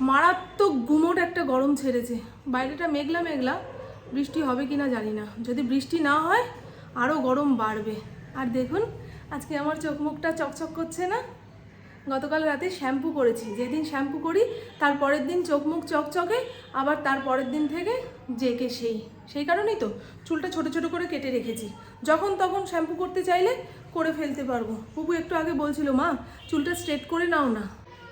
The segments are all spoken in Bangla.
মারাত্মক গুমোট একটা গরম ছেড়েছে। বাইরেটা মেঘলা মেঘলা। বৃষ্টি হবে কি না জানি না। যদি বৃষ্টি না হয় আরও গরম বাড়বে। আর দেখুন, আজকে আমার চোখ মুখটা চকচক করছে না? গতকাল রাতে শ্যাম্পু করেছি। যেদিন শ্যাম্পু করি, তার পরের দিন চোখ মুখ চকচকে, আবার তার পরের দিন থেকে জেকে সেই। সেই কারণেই তো চুলটা ছোট ছোট করে কেটে রেখেছি। যখন তখন শ্যাম্পু করতে চাইলে করে ফেলতে পারব। বুবু একটু আগে বলছিল, মা, চুলটা স্ট্রেট করে নাও না।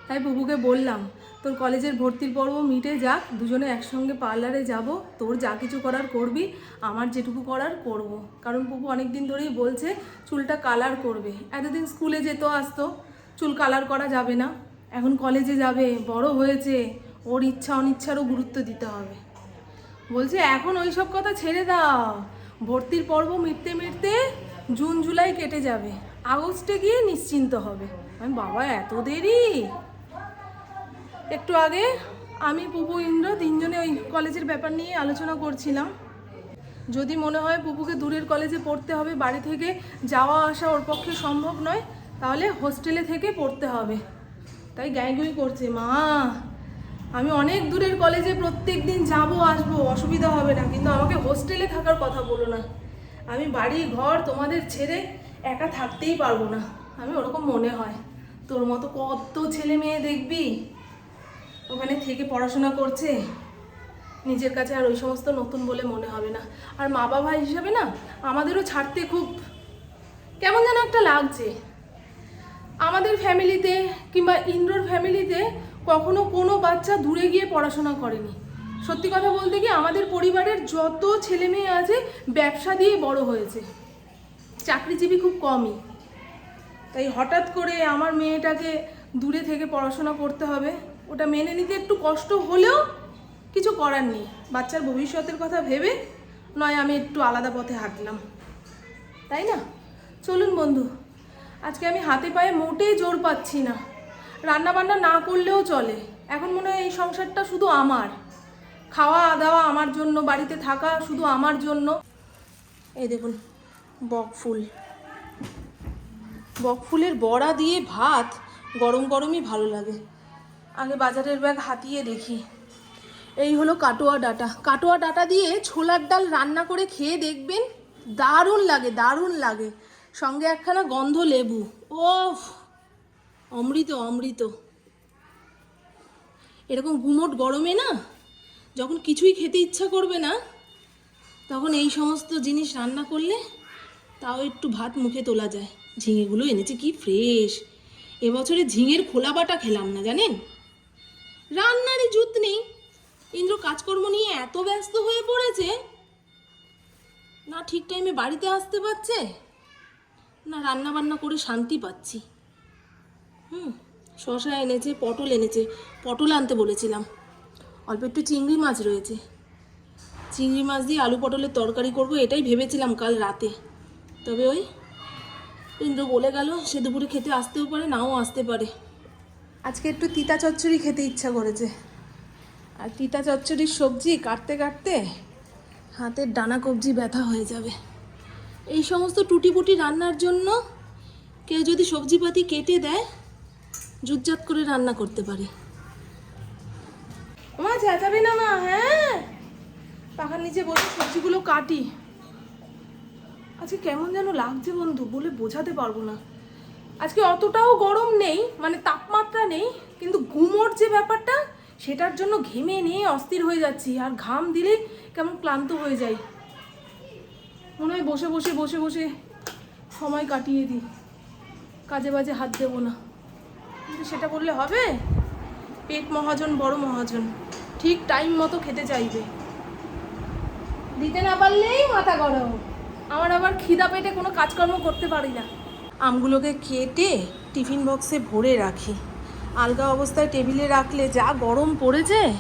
তাই বুবুকে বললাম তোর কলেজের ভর্তির পর্ব মিটে যাক, দুজনে একসঙ্গে পার্লারে যাব, তোর যা কিছু করার করবি, আমার যেটুকু করার করব। কারণ বুবু অনেক দিন ধরেই বলছে, চুলটা কালার করবে। এতদিন স্কুলে যেত আসতো, চুল কালার করা যাবে না। এখন কলেজে যাবে, বড় হয়েছে, ওর ইচ্ছা অনিচ্ছারও গুরুত্ব দিতে হবে। বলছে, এখন ওই সব কথা ছেড়ে দাও। ভর্তির পর্ব মিটতে মিটতে জুন, জুলাই কেটে যাবে। আগস্টে গিয়ে নিশ্চিন্ত হবে। আমি, বাবা, এত দেরি? একটু আগে আমি, পুপু, ইন্দ্র তিনজনে ওই কলেজের ব্যাপার নিয়ে আলোচনা করছিলাম। যদি মনে হয় পুপুকে দূরের কলেজে পড়তে হবে, বাড়ি থেকে যাওয়া আসা ওর পক্ষে সম্ভব নয়, তাহলে হোস্টেলে থেকে পড়তে হবে। তাই গাইগুই করছে, মা, আমি অনেক দূরের কলেজে প্রত্যেক দিন যাব, আসব, অসুবিধা হবে না, কিন্তু আমাকে হোস্টেলে থাকার কথা বলো না। আমি বাড়ি, ঘর তোমাদের ছেড়ে একা থাকতেই পারব না। আমি ওরকম মনে হয়। তোর মতো কত ছেলে মেয়ে দেখবি? ওখানে থেকে পড়াশোনা করছে। নিজের কাছে আর ওই সমস্ত নতুন বলে মনে হবে না। আর মা বাবা হিসাবে না, আমাদেরও ছাড়তে খুব কেমন যেন একটা লাগছে। আমাদের ফ্যামিলিতে কিংবা ইন্দ্রর ফ্যামিলিতে কখনো কোনো বাচ্চা দূরে গিয়ে পড়াশোনা করেনি। সত্যি কথা বলতে কি, আমাদের পরিবারের যত ছেলে মেয়ে আছে, ব্যবসা দিয়ে বড় হয়েছে। চাকরিজীবী খুব কমই। তাই হঠাৎ করে আমার মেয়েটাকে দূরে থেকে পড়াশোনা করতে হবে। ওটা মেনে নিতে একটু কষ্ট হলেও কিছু করার নেই। বাচ্চার ভবিষ্যতের কথা ভেবে নয় আমি একটু আলাদা পথে হাঁটলাম। তাই না? চলুন বন্ধু, আজকে আমি হাতে পায়ে মোটেই জোর পাচ্ছি না। রান্না বান্না না করলেও চলে। এখন মনে হয় এই সংসারটা শুধু আমার। খাওয়া, দাওয়া আমার জন্য, বাড়িতে থাকা শুধু আমার জন্য। এই দেখুন, বক ফুল। বক ফুলের বড়া দিয়ে ভাত গরম গরমই ভালো লাগে। আগে বাজারের ব্যাগ হাতিয়ে দেখি। এই হলো কাটোয়া ডাটা। কাটোয়া ডাটা দিয়ে ছোলার ডাল রান্না করে খেয়ে দেখবেন দারুণ লাগে দারুণ লাগে। সঙ্গে একখানা গন্ধ লেবু। ও অমৃত অমৃত। এরকম গুমোট গরমে না, যখন কিছুই খেতে ইচ্ছা করবে না, তখন এই সমস্ত জিনিস রান্না করলে তাও একটু ভাত মুখে তোলা যায়। ঝিঙেগুলো এনেছে কি ফ্রেশ। এবছরে ঝিঙের খোলা বাটা খেলাম না, জানেন? রান্নারই জুত নেই। ইন্দ্র কাজকর্ম নিয়ে এত ব্যস্ত হয়ে পড়েছে। না ঠিক টাইমে বাড়িতে আসতে পারছে, না রান্না বান্না করে শান্তি পাচ্ছি। হুম, শশা এনেছে, পটল এনেছে, পটল আনতে বলেছিলাম। অল্প একটু চিংড়ি মাছ রয়েছে। চিংড়ি মাছ দিয়ে আলু পটলের তরকারি করব, এটাই ভেবেছিলাম কাল রাতে। তবে ওই, ইন্দ্র বলে গেল, সে দুপুরে খেতে আসতেও পারে, নাও আসতে পারে। আজকে একটু তিতা চচ্চড়ি খেতে ইচ্ছা করেছে। আর তিতা চচ্চড়ির সবজি কাটতে কাটতে হাতের ডানা কবজি ব্যথা হয়ে যাবে। এই সমস্ত টুটিপুটি রান্নার জন্য কেউ যদি সবজিপাতি কেটে দেয় জুতজাত করে রান্না করতে পারি। মা, চেঁচাবে না মা হ্যাঁ? পাখার নিচে বসে সবজিগুলো কাটি। আজকে কেমন যেন লাগছে বন্ধু, বলে বোঝাতে পারব না। আজকে অতটাও গরম নেই মানে তাপমাত্রা নেই, কিন্তু ঘুমোর যে ব্যাপারটা, সেটার জন্য ঘেমে নিয়ে অস্থির হয়ে যাচ্ছি, আর ঘাম দিলে কেমন ক্লান্ত হয়ে যাই। মনে হয় বসে বসে বসে বসে সময় কাটিয়ে দিই। কাজে বাজে হাত দেবো না। কিন্তু সেটা বললে হবে? পেট মহাজন, বড় মহাজন, ঠিক টাইম মতো খেতে চাইবে। দিতে না পারলেই মাথা গরম। আমার আবার খিদা পেটে কোনো কাজকর্ম করতে পারি না। আমগুলোকে কেটে টিফিন বক্সে ভরে রাখি। আলগা অবস্থায় টেবিলে রাখলে যা গরম পড়েছে,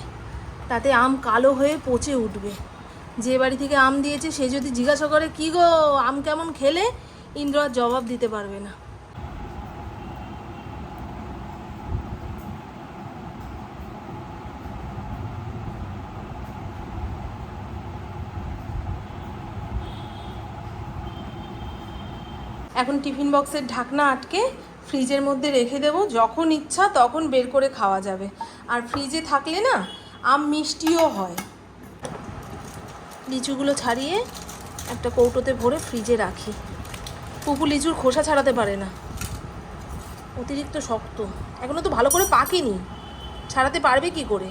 তাতে আম কালো হয়ে পচে উঠবে। যে বাড়ি থেকে আম দিয়েছে, সে যদি জিজ্ঞাসা করে, কী গো, আম কেমন খেলে? ইন্দ্র আর জবাব দিতে পারবে না। এখন টিফিন বক্সের ঢাকনা আটকে ফ্রিজের মধ্যে রেখে দেবো, যখন ইচ্ছা তখন বের করে খাওয়া যাবে। আর ফ্রিজে থাকলে না, আম মিষ্টিও হয়। লিচুগুলো ছাড়িয়ে একটা কৌটোতে ভরে ফ্রিজে রাখি। পুপু লিচুর খোসা ছাড়াতে পারে না। অতিরিক্ত শক্ত। এখনও তো ভালো করে পাকেনি। ছাড়াতে পারবে কি করে?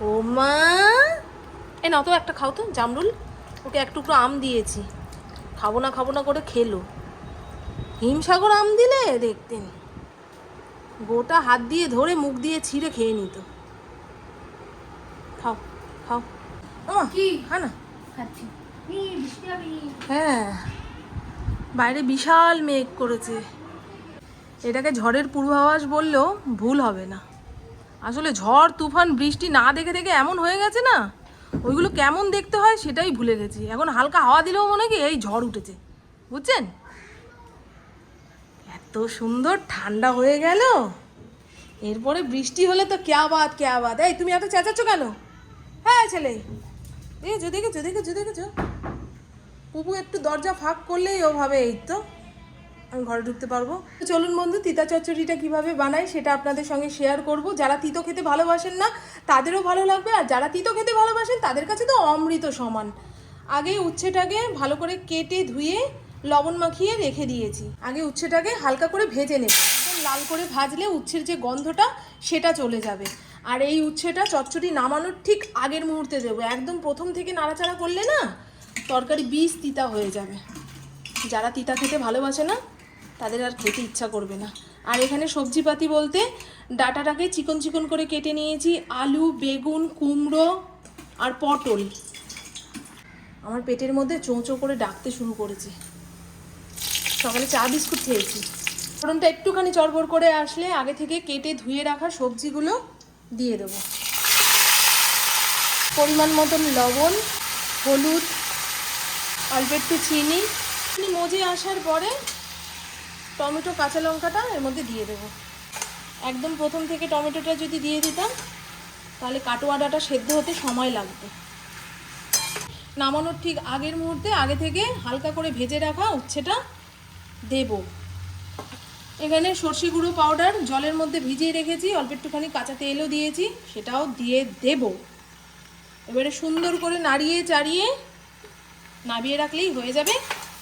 ও মা! এ না তো একটা খাও তো, জামরুল। ওকে এক টুকরো আম দিয়েছি। খাব না খাব না করে খেলো। হিমসাগর আম দিলে? দেখতেন। গোটা হাত দিয়ে ধরে মুখ দিয়ে ছিঁড়ে খেয়ে নিত। খাও খাও। ও কি? খা না? খাচ্ছি। হ্যাঁ। বাইরে বিশাল মেঘ করেছে। এটাকে ঝড়ের পূর্বাভাস বললেও ভুল হবে না। আসলে ঝড় তুফান বৃষ্টি না দেখে দেখে এমন হয়ে গেছে না? ওইগুলো কেমন দেখতে হয় সেটাই ভুলে গেছি। এখন হালকা হাওয়া দিলেও মনে কি এই ঝড় উঠেছে। বুঝছেন? এত সুন্দর ঠান্ডা হয়ে গেল। এরপরে বৃষ্টি হলে তো কে বাত কে বাত। এই, তুমি এত চেঁচাচ্ছ কেন? হ্যাঁ ছেলে। দেখেছ দেখেছ দেখেছ দেখেছ। পুপু একটু দরজা ফাঁক করলেই ও ভাবে এই তো। আমি ঘরে ঢুকতে পারব। চলুন বন্ধু, তিতা চচ্চড়িটা কীভাবে বানাই সেটা আপনাদের সঙ্গে শেয়ার করব। যারা তিতো খেতে ভালোবাসেন না, তাদেরও ভালো লাগবে। আর যারা তিতো খেতে ভালোবাসেন, তাদের কাছে তো অমৃত সমান। আগে উচ্ছেটাকে ভালো করে কেটে ধুয়ে লবণ মাখিয়ে রেখে দিয়েছি। আগে উচ্ছেটাকে হালকা করে ভেজে নেব। লাল করে ভাজলে উচ্ছের যে গন্ধটা, সেটা চলে যাবে। আর এই উচ্ছেটা চচ্চড়ি নামানোর ঠিক আগের মুহূর্তে দেবো। একদম প্রথম থেকে নাড়াচাড়া করলে না, তরকারি বীজ তিতা হয়ে যাবে। যারা তিতা খেতে ভালোবাসে না, তাদের আর খেতে ইচ্ছা করবে না। আর এখানে সবজিপাতি বলতে ডাটাটাকে চিকন চিকন করে কেটে নিয়েছি। আলু, বেগুন, কুমড়ো আর পটল। আমার পেটের মধ্যে চোঁচো করে ডাকতে শুরু করেছে। সকালে চা বিস্কুট খেয়েছি। ফোড়নটা একটুখানি চড়বড় করে আসলে আগে থেকে কেটে ধুয়ে রাখা সবজিগুলো দিয়ে দেবো। পরিমাণ মতন লবণ, হলুদ, অল্প একটু চিনি মজে আসার পরে টমেটো, কাঁচা লঙ্কাটা এর মধ্যে দিয়ে দেবো। একদম প্রথম থেকে টমেটোটা যদি দিয়ে দিতাম, তাহলে কাটোয়াডাটা সেদ্ধ হতে সময় লাগবে নামানোর ঠিক আগের মুহূর্তে আগে থেকে হালকা করে ভেজে রাখা উচ্ছেটা দেব। এখানে সর্ষে গুঁড়ো পাউডার জলের মধ্যে ভিজিয়ে রেখেছি, অল্প একটুখানি কাঁচা তেলও দিয়েছি, সেটাও দিয়ে দেব। এবারে সুন্দর করে নাড়িয়ে চাড়িয়ে নাবিয়ে রাখলেই হয়ে যাবে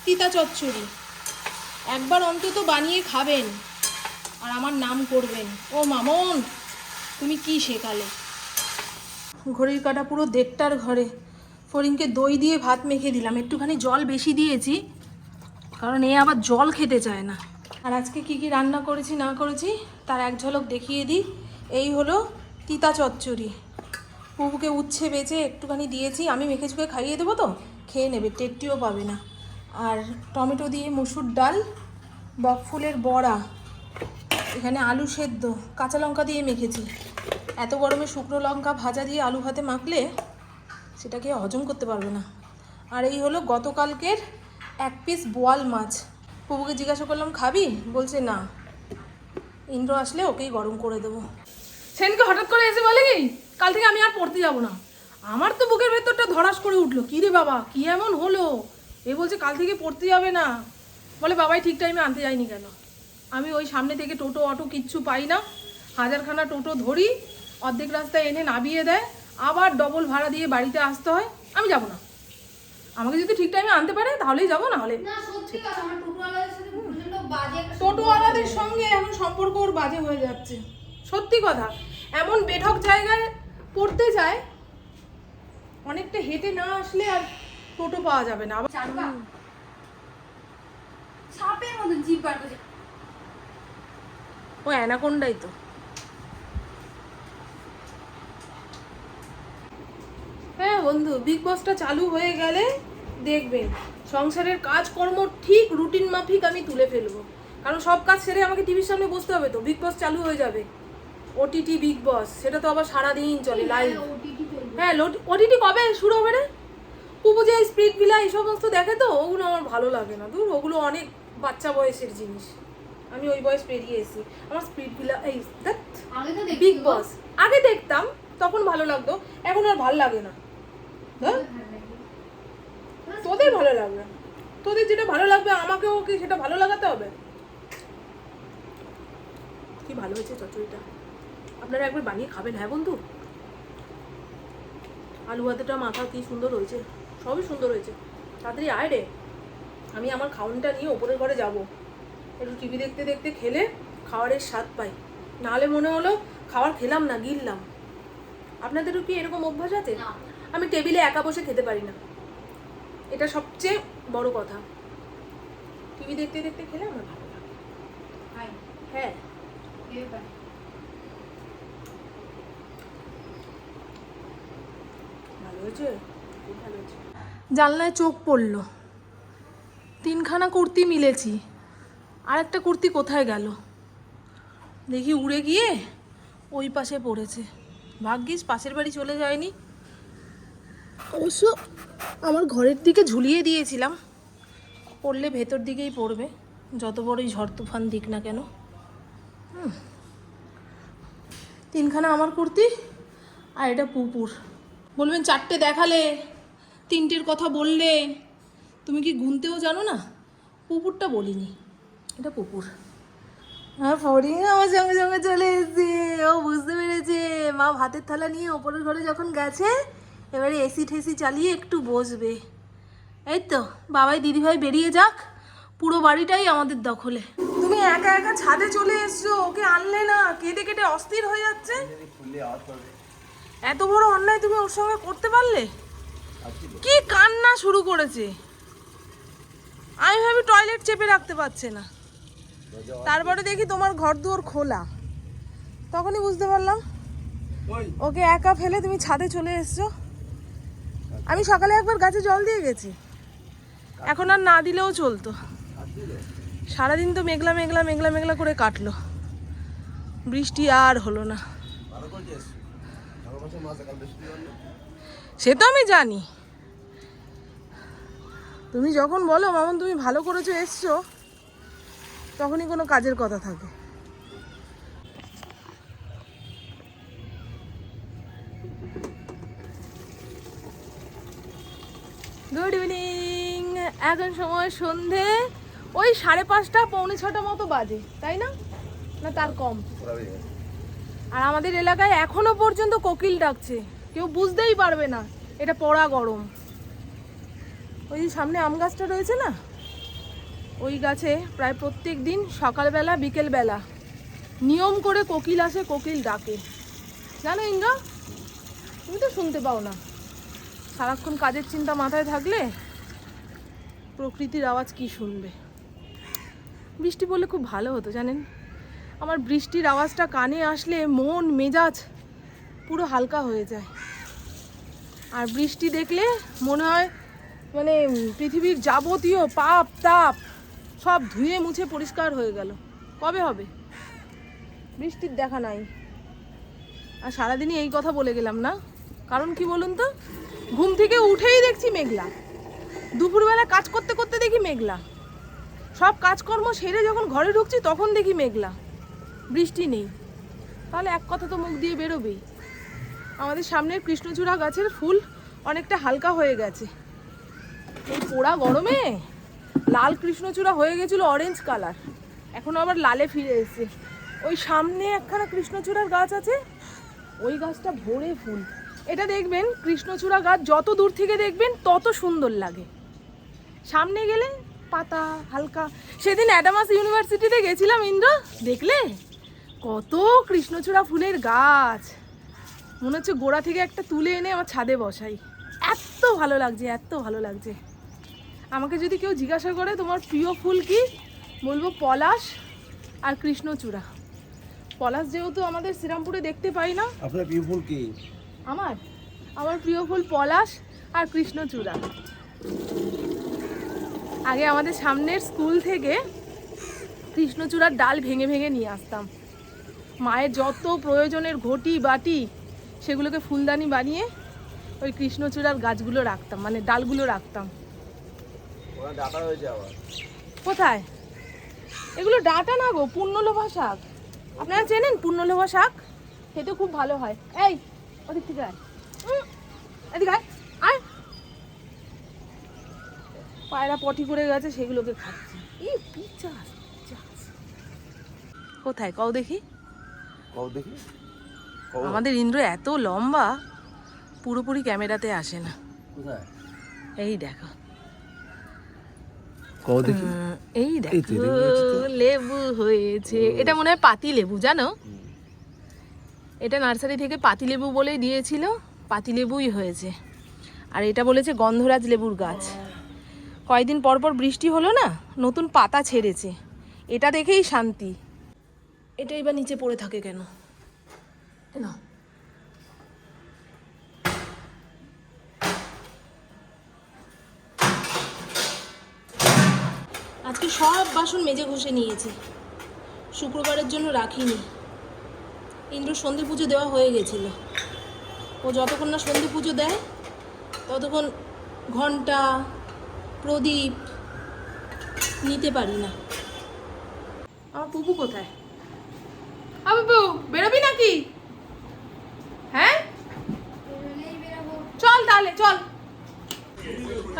তিতা চচ্চড়ি। একবার অন্তত বানিয়ে খাবেন আর আমার নাম করবেন। ও মামন, তুমি কি শেখালে? ঘড়ির কাটা পুরো দেড়টার ঘরে। ফরিনকে দই দিয়ে ভাত মেখে দিলাম, একটুখানি জল বেশি দিয়েছি কারণ এ আবার জল খেতে চায় না। আর আজকে কি কি রান্না করেছি, না করেছি, তার এক ঝলক দেখিয়ে দিই। এই হলো তিতা চচ্চড়ি। পুপুকে উচ্ছে বেচে একটুখানি দিয়েছি, আমি মেখে চুকে খাইয়ে দেবো তো, খেয়ে নেবে, টেটটিও পাবে না। আর টমেটো দিয়ে মুসুর ডাল বকফুলের বড়া, এখানে আলু সেদ্ধ, কাঁচা লঙ্কা দিয়ে মেখেছি। এত গরমে শুকনো লঙ্কা ভাজা দিয়ে আলু ভাতে মাখলে সেটাকে হজম করতে পারবে না। আর এই হলো গতকালকের এক পিস বোয়াল মাছ। পুবুকে জিজ্ঞাসা করলাম, খাবি? বলছে, না। ইন্দ্র আসলে ওকেই গরম করে দেবো। সেনকে হঠাৎ করে এসে বলে কি, কাল থেকে আমি আর পড়তে যাব না। আমার তো বুকের ভেতরটা ধরাস করে উঠল, কি রে বাবা, কি এমন হলো? এ বলছে, কাল থেকে পড়তে যাবে না। বলে, বাবাই ঠিক টাইমে আনতে যায়নি কেন? আমি ওই সামনে থেকে টোটো, অটো কিচ্ছু পাই না। হাজারখানা টোটো ধরি, অর্ধেক রাস্তায় এনে নামিয়ে দেয়। আবার ডবল ভাড়া দিয়ে বাড়িতে আসতে হয়। আমি যাব না। আমাকে যদি ঠিক টাইমে আনতে পারে তাহলেই যাব না হলে টোটোওয়ালাদের সঙ্গে এখন সম্পর্ক ওর বাজে হয়ে যাচ্ছে। সত্যি কথা এমন বেঢক জায়গায় পড়তে যায় অনেকটা হেঁটে না আসলে আর টোটো পাওয়া যাবে না। সাপের মতো জিভ বার ও অ্যানাকোন্ডাই তো। হ্যাঁ বন্ধু বিগ বসটা চালু হয়ে গেলে দেখবেন। সংসারের কাজকর্ম ঠিক রুটিন মাফিক আমি তুলে ফেলব। কারণ সব কাজ সেরে আমাকে টিভির সামনে বসতে হবে তো। বিগ বস চালু হয়ে যাবে। ওটিটি বিগ বস সেটা তো আবার সারাদিন চলে লাইভ হ্যাঁ ওটিটি কবে শুরু হবে রে? পুপু যে স্পিড ভিলা এই সমস্ত দেখে তো ওগুলো আমার ভালো লাগে না। দূর ওগুলো অনেক বাচ্চা বয়সের জিনিস। আমি ওই বয়স পেরিয়ে এসেছি। আমার স্পিড ভিলা এই বিগ বস আগে দেখতাম তখন ভালো লাগতো। এখন আর ভালো লাগে না। হ্যাঁ তোদের ভালো লাগবে। তোদের যেটা ভালো লাগবে আমাকেও কি সেটা ভালো লাগাতে হবে? কি ভালো হয়েছে চচড়িটা আপনারা একবার বানিয়ে খাবেন হ্যাঁ বন্ধু? আলু ভাতেটা মাথা কি সুন্দর হয়েছে সবই সুন্দর হয়েছে। তাড়াতাড়ি আয় রে। আমি আমার খাউনটা নিয়ে ওপরের ঘরে যাব। একটু টিভি দেখতে দেখতে খেলে খাবারের স্বাদ পাই। নাহলে মনে হলো খাবার খেলাম না গিললাম। আপনাদেরও কি এরকম অভ্যাস আছে? আমি টেবিলে একা বসে খেতে পারি না। এটা সবচেয়ে বড় কথা। টিভি দেখতে দেখতে খেলে আমার ভালো লাগে। হ্যাঁ। ভালো হয়েছে? ভালো হয়েছে। জানলায় চোখ পড়ল। তিনখানা কুর্তি মিলেছি। আর একটা কুর্তি কোথায় গেল? দেখি উড়ে গিয়ে ওই পাশে পড়েছে। ভাগ্যিস পাশের বাড়ি চলে যায়নি। অবশ্য আমার ঘরের দিকে ঝুলিয়ে দিয়েছিলাম। পড়লে ভেতর দিকেই পড়বে, যত বড়ই ঝড় তুফান দিক না কেন। তিনখানা আমার কুর্তি আর এটা পুপুর বলবেন, চারটে দেখালে, তিনটের কথা বললে। তুমি কি গুনতেও জানো না? পুপুরটা বলিনি, এটা পুপুর হ্যাঁ ফরিং আমার সঙ্গে সঙ্গে চলে এসেছে। ও বুঝতে পেরেছে। মা ভাতের থালা নিয়ে ওপরের ঘরে যখন গেছে এবারে এসি ঠেসি চালিয়ে একটু বসবে। এই তো বাবাই দিদিভাই বেরিয়ে যাক। পুরো বাড়িটাই আমাদের দখলে। তুমি একা একা ছাদে চলে এসছো ওকে আনলে না? কেটে কেটে অস্থির হয়ে যাচ্ছে। এত বড় অন্যায় তুমি ওর সঙ্গে করতে পারলে? কি কান্না শুরু করেছে? আমি ভাবি টয়লেট চেপে রাখতে পারছে না। তারপরে দেখি তোমার ঘর দুয়ার খোলা। তখনই বুঝতে পারলাম। ওকে একা ফেলে তুমি ছাদে চলে এসছো। আমি সকালে একবার গাছে জল দিয়ে গেছি। এখন আর না দিলেও চলতো। সারাদিন তো মেঘলা মেঘলা মেঘলা মেঘলা করে কাটলো। বৃষ্টি আর হলো না। সে তো আমি জানি। তুমি যখন বলো, মামন, তুমি ভালো করেছ, এসছো, তখনই কোনো কাজের কথা থাকে। গুড ইভিনিং এখন সময় সন্ধে। ওই সাড়ে পাঁচটা, পৌনে ছটা মতো বাজে, তাই না? না, তার কম। আর আমাদের এলাকায় এখনও পর্যন্ত কোকিল ডাকছে। কেউ বুঝতেই পারবে না, এটা পড়া গরম। ওই সামনে আম গাছটা রয়েছে না? ওই গাছে প্রায় প্রত্যেক দিন সকালবেলা, বিকেলবেলা নিয়ম করে কোকিল আসে, কোকিল ডাকে। জানো ইন্দ্রা? তুমি তো শুনতে পাও না। সারাক্ষণ কাজের চিন্তা মাথায় থাকলে প্রকৃতির আওয়াজ কি শুনবে? বৃষ্টি পড়লে খুব ভালো হতো, জানেন? আমার বৃষ্টির আওয়াজটা কানে আসলে মন, মেজাজ পুরো হালকা হয়ে যায়। আর বৃষ্টি দেখলে মনে হয় মানে পৃথিবীর যাবতীয় পাপ, তাপ সব ধুয়ে মুছে পরিষ্কার হয়ে গেল। কবে হবে? বৃষ্টির দেখা নাই। আর সারাদিনই এই কথা বলে গেলাম না? কারণ কি বলুন তো? ঘুম থেকে উঠেই দেখছি মেঘলা। দুপুরবেলা কাজ করতে করতে দেখি মেঘলা। সব কাজকর্ম সেরে যখন ঘরে ঢুকছি তখন দেখি মেঘলা। বৃষ্টি নেই। তাহলে এক কথা তো মুখ দিয়ে বেরোবেই। আমাদের সামনের কৃষ্ণচূড়া গাছের ফুল অনেকটা হালকা হয়ে গেছে। এই পোড়া গরমে লাল কৃষ্ণচূড়া হয়ে গেছিল অরেঞ্জ কালার এখন আবার লালে ফিরে এসেছে। ওই সামনে একখানা কৃষ্ণচূড়ার গাছ আছে। ওই গাছটা ভরে ফুল। এটা দেখবেন, কৃষ্ণচূড়া গাছ যত দূর থেকে দেখবেন, তত সুন্দর লাগে। সামনে গেলে পাতা হালকা। সেদিন অ্যাডামাস ইউনিভার্সিটিতে গেছিলাম, ইন্দ্র, দেখলে? কত কৃষ্ণচূড়া ফুলের গাছ। মনে হচ্ছে গোড়া থেকে একটা তুলে এনে আমার ছাদে বসাই। এত ভালো লাগছে, এত ভালো লাগছে। আমাকে যদি কেউ জিজ্ঞাসা করে, তোমার প্রিয় ফুল কি? বলব পলাশ আর কৃষ্ণচূড়া। পলাশ যেহেতু আমাদের শ্রীরামপুরে দেখতে পাই না। আপনার পিউফুল কি? আমার? আমার প্রিয় ফুল পলাশ আর কৃষ্ণচূড়া। আগে আমাদের সামনের স্কুল থেকে কৃষ্ণচূড়ার ডাল ভেঙে ভেঙে নিয়ে আসতাম। মায়ের যত প্রয়োজনের ঘটি বাটি সেগুলোকে ফুলদানি বানিয়ে ওই কৃষ্ণচূড়ার গাছগুলো রাখতাম মানে ডালগুলো রাখতাম। কোথায়? এগুলো ডাটা না গো পূর্ণলোভা শাক। আপনারা চেনেন পূর্ণলোভা শাক? খেতে খুব ভালো হয়। এই ওদিক থেকে আয়। উম, এদিকে আয় আয়। পায়রা পটি করে গেছে সেগুলোকে খাচ্ছি। পিচাস কোথায়? কও দেখি। কও দেখি। আমাদের ইন্দ্র এত লম্বা পুরোপুরি ক্যামেরাতে আসে না। কোথায়? এই দেখো। কও দেখি। এই দেখো। লেবু হয়েছে। এটা মনে হয় পাতি লেবু জানো? এটা নার্সারি থেকে পাতি লেবু বলেই দিয়েছিল পাতি লেবুই হয়েছে। আর এটা বলেছে গন্ধরাজ লেবুর গাছ। কয়েকদিন পর পর বৃষ্টি হলো না, নতুন পাতা ছেড়েছে। এটা দেখেই শান্তি। এটা এবার নিচে পড়ে থাকে কেন? আজকে সব বাসন মেজে ঘষে নিয়েছি। শুক্রবারের জন্য রাখিনি। ইন্দ্র সন্ধি পুজো দেওয়া হয়ে গেছিল। ও যতক্ষণ না সন্ধি পুজো দেয় ততক্ষণ ঘণ্টা প্রদীপ নিতে পারি না। আমার পুপু কোথায়? পুপু বেরোবি নাকি? হ্যাঁ? চল তাহলে চল।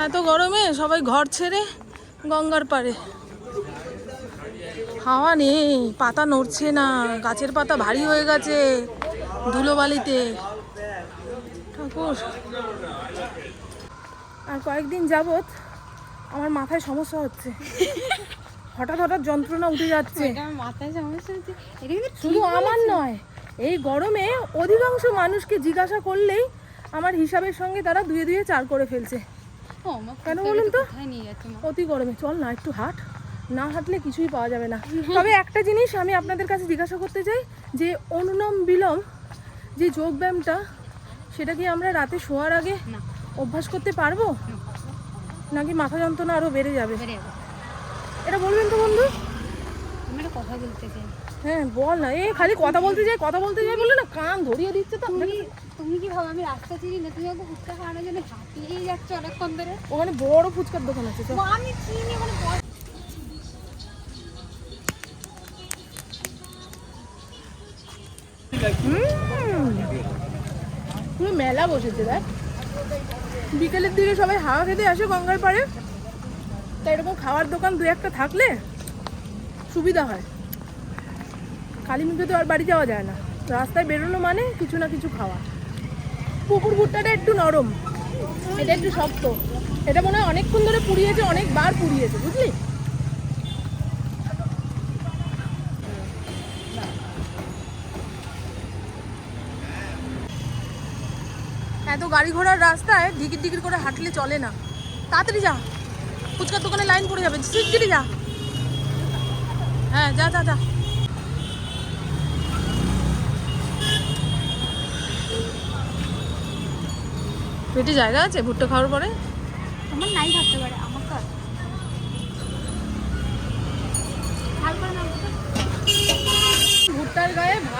এত গরমে সবাই ঘর ছেড়ে গঙ্গার পাড়ে। হাওয়া নেই পাতা নড়ছে না গাছের পাতা ভারী হয়ে গেছে ধুলোবালিতে। ঠাকুর। আর কয়েকদিন যাবত আমার মাথায় সমস্যা হচ্ছে। হঠাৎ হঠাৎ যন্ত্রণা উঠে যাচ্ছে। মাথায় সমস্যা হচ্ছে শুধু আমার নয় এই গরমে অধিকাংশ মানুষকে জিজ্ঞাসা করলেই আমার হিসাবের সঙ্গে তারা দুয়ে দুয়ে চার করে ফেলছে। কেন বলুন তো? অতি গরমে। চল না একটু হাঁট। না হাঁটলে কিছুই পাওয়া যাবে না। তবে একটা জিনিস আমি আপনাদের কাছে জিজ্ঞাসা করতে চাই যে অনুনম বিলম যে যোগব্যায়ামটা সেটা কি আমরা রাতে শোয়ার আগে অভ্যাস করতে পারব? নাকি মাথা যন্ত্রণা আরও বেড়ে যাবে? এটা বলবেন তো বন্ধু। আমি কথা বলতে চাই। হ্যাঁ বল না। এই খালি কথা বলতে যাই কথা বলতে যাই বললে না কান ধরিয়ে দিচ্ছে তো। তুমি তুমি কি ভাবো আমি রাস্তা চিনি না? তুমি আমাকে ফুটকা খাওয়ানোর জন্য হাঁপিয়েই যাচ্ছ অনেকক্ষণ ধরে? ওখানে বড় ফুচকার দোকান আছে তো আমি চিনি মানে বস- মেলা বসেছে, দেখ। বিকেলের দিকে সবাই হাওয়া খেতে আসে গঙ্গার পাড়ে। তাই এরকম খাওয়ার দোকান দু একটা থাকলে সুবিধা হয়। খালি মুখে তো আর বাড়ি যাওয়া যায় না। রাস্তায় বেরোনো মানে কিছু না কিছু খাওয়া। পুকুর ভুট্টাটা একটু নরম। এটা একটু শক্ত। এটা মনে হয় অনেকক্ষণ ধরে পুড়িয়েছে, অনেকবার পুড়িয়েছে, বুঝলি? গাড়ি ঘোড়ার রাস্তায় ঢিকির ঢিকির করে হাঁটলে চলে না। তাড়াতাড়ি যা। ফুচকার দোকানে লাইন পড়ে যাবে। শিগগিরি যা। হ্যাঁ যা যা যা। পেটে জায়গা আছে? ভুট্টা খাওয়ার পরে? আমার নাই থাকতে পারে।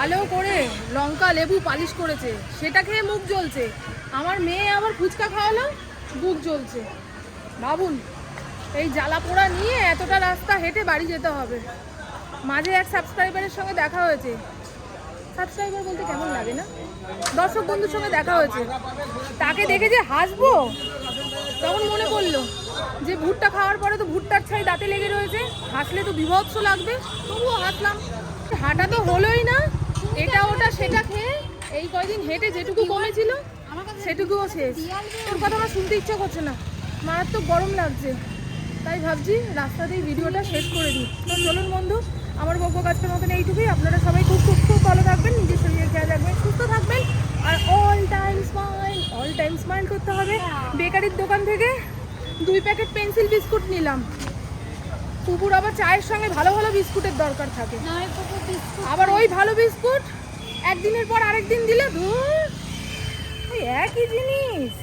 ভালো করে লঙ্কা, লেবু পালিশ করেছে। সেটা খেয়ে মুখ জ্বলছে। আমার মেয়ে আবার ফুচকা খাওয়ালো, বুক জ্বলছে। ভাবুন, এই জ্বালা পোড়া নিয়ে এতটা রাস্তা হেঁটে বাড়ি যেতে হবে। মাঝে এক সাবস্ক্রাইবারের সঙ্গে দেখা হয়েছে। সাবস্ক্রাইবার বলতে কেমন লাগে না? দর্শক বন্ধুর সঙ্গে দেখা হয়েছে। তাকে দেখে যে হাসবো? তখন মনে পড়ল, যে ভুট্টা খাওয়ার পরে তো ভুট্টার ছাই দাঁতে লেগে রয়েছে। হাসলে তো বিভৎস লাগবে। তবুও হাসলাম। হাঁটা তো হলোই না। এটা, ওটা, সেটা খেয়ে এই কয়দিন হেঁটে যেটুকু কমেছিল, সেটুকুও শেষ তোর কথা আমার শুনতে ইচ্ছা করছে না। মারাত্মক গরম লাগছে। তাই ভাবছি রাস্তাতেই ভিডিওটা শেষ করে দিই। তো চলুন বন্ধু, আমার বক্ষ কাজকের মতন এইটুকুই। আপনারা সবাই খুব খুব খুব ভালো থাকবেন, নিজের শরীরে খেয়াল রাখবেন, সুস্থ থাকবেন। আর all time smile all time smile করতে হবে। বেকারির দোকান থেকে দুই প্যাকেট পেন্সিল বিস্কুট নিলাম। কুকুর আবার চায়ের সঙ্গে ভালো ভালো বিস্কুটের দরকার থাকে। আবার ওই ভালো বিস্কুট। একদিনের পর আরেকদিন দিলে ধুর একই জিনিস।